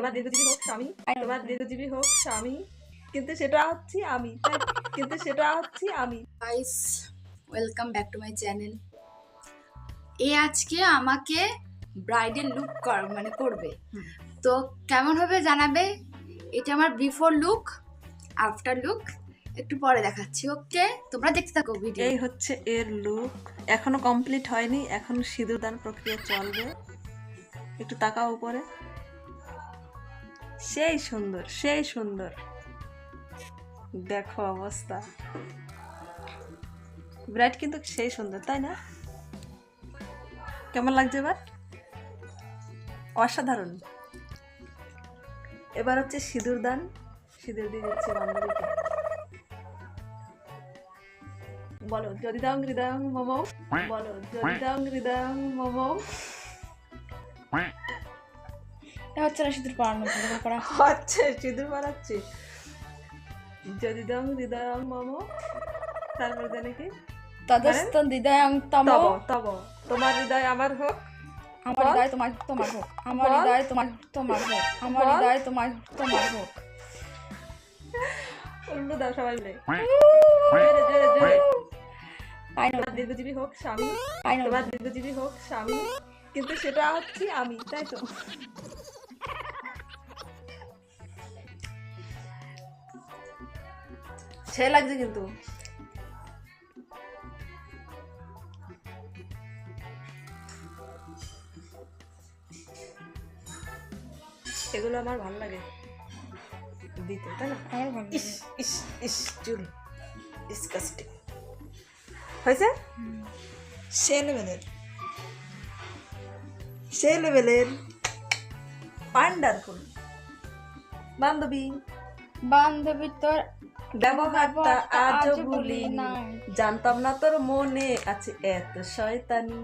তোমার দীর্ঘজীবী হোক স্বামী তোমার দীর্ঘজীবী হোক স্বামী কিন্তু সেটা হচ্ছে আমি কিন্তু সেটা হচ্ছে আমি। Guys welcome back to my channel এ আজকে আমাকে ব্রাইডাল লুক কর মানে করবে। তো কেমন হবে জানাবে? এটা আমার বিফোর লুক আফটার লুক একটু পরে দেখাচ্ছি ওকে তোমরা দেখতে থাকো ভিডিও এই হচ্ছে এর লুক এখনও কমপ্লিট হয়নি এখনও সিঁদুরদান প্রক্রিয়া চলবে। একটু তাকাও উপরে। সেই সুন্দর সেই সুন্দর। দেখো অবস্থা। ব্রাইট কিন্তু সেই সুন্দর, তাই না? কেমন লাগছে এবার? অসাধারণ। এবার হচ্ছে সিঁদুর দান। সিঁদুর দিয়ে দিচ্ছে বলো, যদি দাং হৃদয়ং মম। বলো, যদি দাং হৃদয়ং মম। হচ্ছে না সিঁদুর পড়ানো হচ্ছে সিঁদুর মারাচ্ছে যদি হৃদয়ং মম তারপর জানে কি? তদস্ত হৃদয়ং তম। তব তব। তোমার হৃদয় আমার হোক আমার হৃদয় তোমার তোমার হোক। আমার হৃদয় তোমার তোমার হোক। আমার। হৃদয় তোমার তোমার হোক। উল্লু দাও সবাই মিলে। জোরে জোরে জোরে। তোমার দীর্ঘজীবী হোক স্বামী তোমার দীর্ঘজীবী হোক স্বামী কিন্তু সেটা হচ্ছে আমি তাই তো? সে লাগছে কিন্তু। এগুলো আমার ভালো লাগে। দিতে তাই না? আমার ভালো ইস ইস ইস চুল। ডিসকাস্টিং হয়েছে? সে লেভেলের। সে লেভেলের ওয়ান্ডারফুল বান্ধবী। বান্ধবী তোর ব্যবহারটা আজও ভুলিনি। জানতাম না তোর মনে আছে এত শয়তানি।